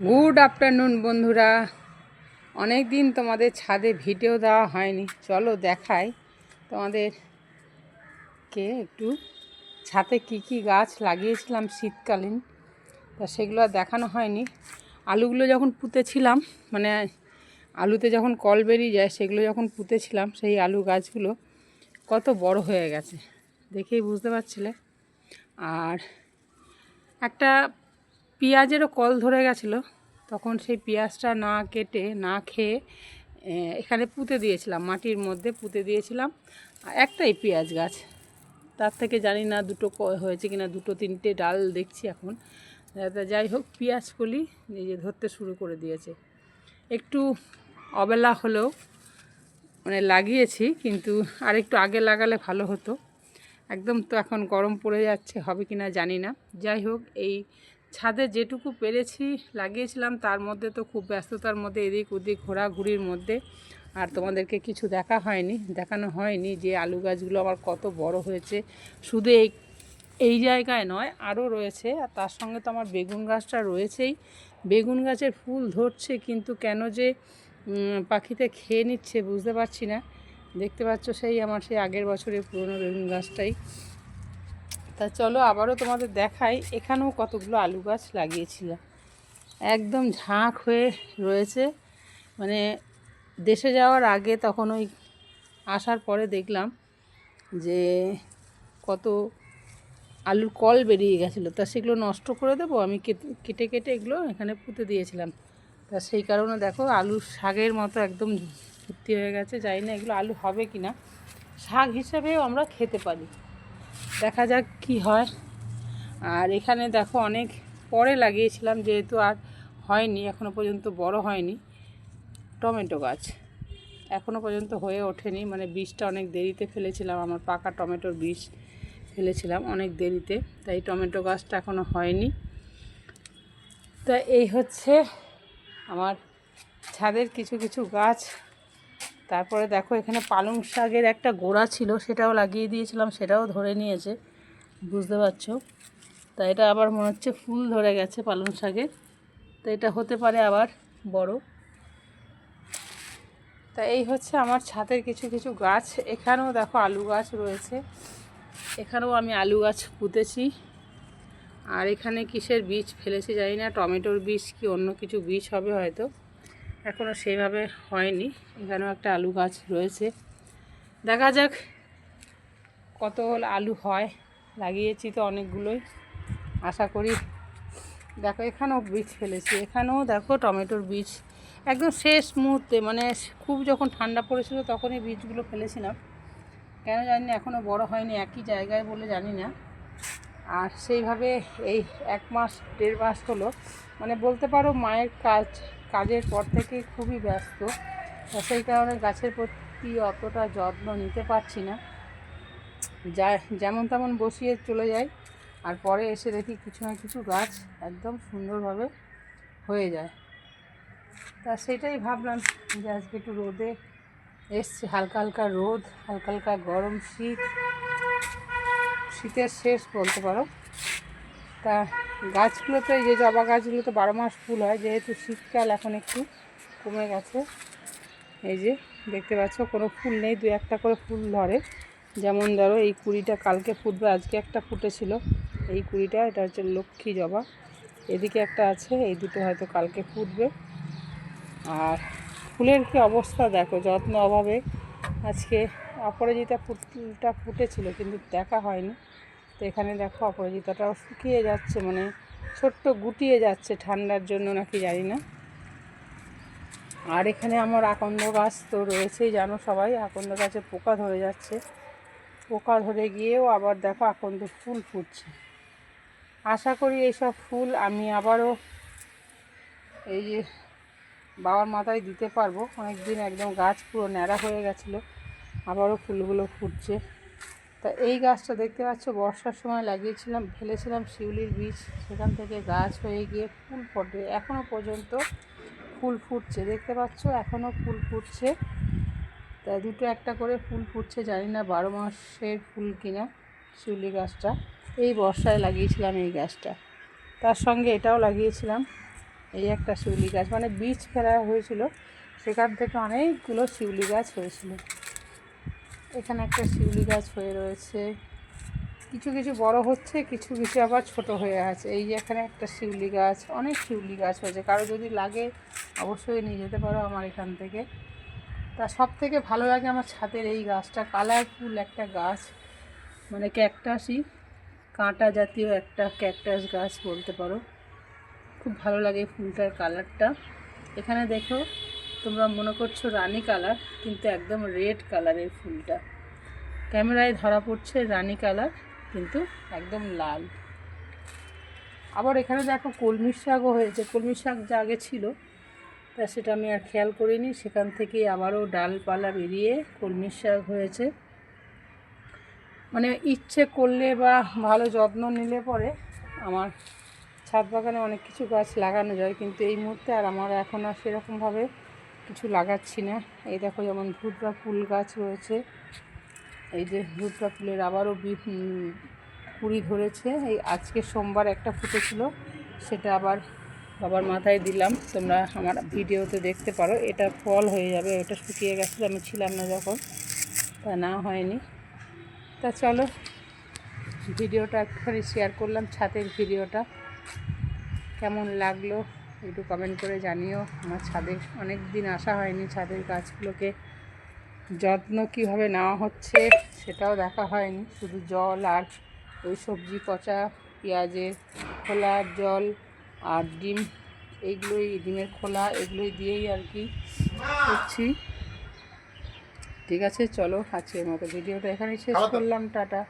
Good afternoon বন্ধুরা। অনেক দিন তোমাদের ছাদে ভিডিও দেওয়া হয়নি। চলো দেখাই তোমাদের কে একটু ছাদে কি কি গাছ লাগিয়েছিলাম শীতকালীন। তা সেগুলো দেখানো হয়নি। আলুগুলো যখন পুঁতেছিলাম মানে আলুতে যখন কল বেরিয়ে যায়, সেগুলো যখন পুঁতেছিলাম, সেই আলু গাছগুলো কত বড় হয়ে গেছে। দেখেই বুঝতে পারছিলে। আর একটা পেঁয়াজেরও কল ধরে গেছিল। তখন সেই পেঁয়াজটা না কেটে, না খেয়ে এখানে পুঁতে দিয়েছিলাম, মাটির মধ্যে পুঁতে দিয়েছিলাম। একটাই পেঁয়াজ গাছ। তার থেকে জানি না দুটো হয়েছে কিনা, দুটো তিনটে ডাল দেখছি এখন। যাই হোক, পেঁয়াজ কলি যে ধরতে শুরু করে দিয়েছে। একটু অবেলা হলেও মানে লাগিয়েছি, কিন্তু আর একটু আগে লাগালে ভালো হতো। একদম তো এখন গরম পড়ে যাচ্ছে, হবে কি না জানি না। যাই হোক, এই ছাদে যেটুকু পেরেছি, লাগিয়েছিলাম, তার মধ্যে তো খুব ব্যস্ততার মধ্যে এদিক ওদিক ঘোরাঘুরির মধ্যে। আর তোমাদেরকে কিছু দেখা হয়নি, দেখানো হয়নি যে আলু গাছগুলো আমার কত বড় হয়েছে। শুধু এই এই জায়গায় নয়, আরও রয়েছে। আর তার সঙ্গে তো আমার বেগুন গাছটা রয়েছেই। বেগুন গাছের ফুল ধরছে, কিন্তু কেন যে পাখিতে খেয়ে নিচ্ছে বুঝতে পারছি না। দেখতে পাচ্ছ সেই আমার সেই আগের বছরের পুরনো বেগুন গাছটাই। তা চলো আবারও তোমাদের দেখাই। এখানেও কতগুলো আলু গাছ লাগিয়েছিলাম একদম ঝাঁক হয়ে রয়েছে। মানে দেশে যাওয়ার আগে তখন ওই আসার পরে দেখলাম যে কত আলুর কল বেরিয়ে গেছিল। তা সেগুলো নষ্ট করে দেবো? আমি কেটে- কেটে এগুলো এখানে পুঁতে দিয়েছিলাম। তা সেই কারণে দেখো আলুর শাকের মতো একদম ভর্তি হয়ে গেছে। জানি না এগুলো আলু হবে কি না শাক হিসাবেও আমরা খেতে পারি। দেখা যাক কি হয়। আর এখানে দেখো অনেক পরে লাগিয়েছিলাম, যেহেতু আর হয়নি এখনও পর্যন্ত বড় হয়নি। টমেটো গাছ এখনও পর্যন্ত হয়ে ওঠেনি মানে বীজটা অনেক দেরিতে ফেলেছিলাম, আমার পাকা টমেটোর বীজ ফেলেছিলাম অনেক দেরিতে, তাই টমেটো গাছটা এখনও হয়নি। তা এই হচ্ছে আমার ছাদের কিছু কিছু গাছ। তারপরে দেখো এখানে পালং শাকের একটা গোড়া ছিল, সেটাও লাগিয়ে দিয়েছিলাম, সেটাও ধরে নিয়েছে, বুঝতে পারছ? তা এটা আবার মনে হচ্ছে ফুল ধরে গেছে পালং শাকের, তো এটা হতে পারে আবার বড়। তা এই হচ্ছে আমার ছাদের কিছু কিছু গাছ, এখানেও দেখো আলু গাছ রয়েছে, এখানেও আমি আলু গাছ পুঁতেছি, আর এখানে কিসের বীজ ফেলেছি জানি না, টমেটোর বীজ কি অন্য কিছু বীজ হবে হয়তো। এখনও সেইভাবে হয়নি। এখানেও একটা আলু গাছ রয়েছে। দেখা যাক কত হল আলু হয়। লাগিয়েছি তো অনেকগুলোই। আশা করি দেখো এখানেও বীজ ফেলেছি। এখানেও দেখো টমেটোর বীজ। একদম শেষ মুহূর্তে মানে খুব যখন ঠান্ডা পড়েছিল তখনই বীজগুলো ফেলেছিলাম। কেন জানি না এখনও বড় হয়নি, একই জায়গায় বলে জানি না আর সেইভাবে এই এক মাস, দেড় মাস হলো। মানে বলতে পারো মায়ের কাজ কাজের পর থেকে খুবই ব্যস্ত। সেই কারণে গাছের প্রতি অতটা যত্ন নিতে পারছি না। যা যেমন তেমন বসিয়ে চলে যাই। আর পরে এসে দেখি কিছু না কিছু গাছ একদম সুন্দরভাবে হয়ে যায়। তা সেটাই ভাবলাম যে আজকে একটু রোদে এসছে। হালকা হালকা রোদ, হালকা হালকা গরম শীত। শীতের শেষ বলতে পারো। তা গাছগুলো তো এই যে জবা গাছগুলো তো বারো মাস ফুল হয়, যেহেতু শীতকাল এখন একটু কমে গেছে। এই যে দেখতে পাচ্ছ, কোনো ফুল নেই দু একটা করে ফুল ধরে। যেমন ধরো, এই কুড়িটা কালকে ফুটবে, আজকে একটা ফুটেছিল। এই কুড়িটা, এটা হচ্ছে লক্ষ্মী জবা। এদিকে একটা আছে, এই দুটো হয়তো কালকে ফুটবে। আর ফুলের কি অবস্থা দেখো, যত্ন অভাবে। আজকে অপরাজিতা ফুলটা ফুটেছিল, কিন্তু দেখা হয়নি। তো এখানে দেখো অপরাজিতাটাও শুকিয়ে যাচ্ছে মানে ছোট্ট গুটিয়ে যাচ্ছে ঠান্ডার জন্য নাকি জানি না। আর এখানে আমার আকন্দ গাছ তো রয়েছেই, জানো সবাই, আকন্দ গাছে পোকা ধরে যাচ্ছে। পোকা ধরে গিয়েও আবার দেখো আকন্দ ফুল ফুটছে। আশা করি এইসব ফুল আমি আবারও এই যে বাবার মাথায় দিতে পারব। অনেক দিন একদম গাছ পুরো ন্যাড়া হয়ে গেছিল, আবারও ফুলগুলো ফুটছে। তা এই গাছটা দেখতে পাচ্ছ, বর্ষার সময় লাগিয়েছিলাম, ফেলেছিলাম শিউলির বীজ, সেখান থেকে গাছ হয়ে গিয়ে ফুল ফোটে। এখনও পর্যন্ত ফুল ফুটছে, দেখতে পাচ্ছ এখনও ফুল ফুটছে। তা দুটো একটা করে ফুল ফুটছে, জানি না বারো মাসের ফুল কিনা শিউলি গাছটা। এই বর্ষায় লাগিয়েছিলাম এই গাছটা। তার সঙ্গে এটাও লাগিয়েছিলাম, এই একটা শিউলি গাছ। মানে বীজ ফেলা হয়েছিল, সেখান থেকে অনেকগুলো শিউলি গাছ হয়েছিল। এখানে একটা শিউলি গাছ হয়ে রয়েছে। কিছু কিছু বড় হচ্ছে, কিছু কিছু আবার ছোট হয়ে আছে। এই যে এখানে একটা শিউলি গাছ, অনেক শিউলি গাছ হয়েছে। কারও যদি লাগে, অবশ্যই নিয়ে যেতে পারো আমার এখান থেকে। তা সব থেকে ভালো লাগে আমার ছাদের এই গাছটা। কালারফুল একটা গাছ মানে ক্যাকটাসই। কাঁটা জাতীয় একটা ক্যাকটাস গাছ বলতে পারো। খুব ভালো লাগে ফুলটার কালারটা। এখানে দেখো তোমরা মনে করছ রানী কালার, কিন্তু একদম রেড কালারের ফুলটা। ক্যামেরায় ধরা পড়ছে রানী কালার, কিন্তু একদম লাল। আবার এখানে দেখো কলমির শাকও হয়েছে। কলমির শাক যা আগে ছিল, তা সেটা আমি আর খেয়াল করিনি। সেখান থেকেই আবারও ডালপালা বেরিয়ে কলমির শাক হয়েছে। মানে ইচ্ছে করলে বা ভালো যত্ন নিলে পরে আমার ছাদ বাগানে অনেক কিছু গাছ লাগানো যায়, কিন্তু এই মুহূর্তে আর আমার এখন আর সেরকমভাবে কিছু লাগাচ্ছি না। এই দেখো যেমন ধুতরা ফুল গাছ রয়েছে। এই যে ধুতরা ফুলের আবারও কুড়ি ধরেছে। এই আজকে সোমবার একটা ফুটেছিল সেটা আবার বাবার মাথায় দিলাম। তোমরা আমার ভিডিওতে দেখতে পারো। এটা ফল হয়ে যাবে, ওটা শুকিয়ে গেছিল, আমি ছিলাম না যখন, তা না হয়নি। তা চলো, ভিডিওটা একটুখানি শেয়ার করলাম ছাতের ভিডিওটা। কেমন লাগল? একটু কমেন্ট করে জানিও। আমার ছাদে অনেক দিন আসা হয়নি ছাদের গাছগুলোকে যত্ন কীভাবে নেওয়া হচ্ছে সেটাও দেখা হয়নি। শুধু জল আর ওই সবজি পচা পেঁয়াজের খোলা জল আর ডিম এইগুলোই ডিমের খোলা এগুলোই দিয়েই আর কি করছি। ঠিক আছে চলো আজকের মতো ভিডিওটা এখানেই শেষ করলাম টাটা।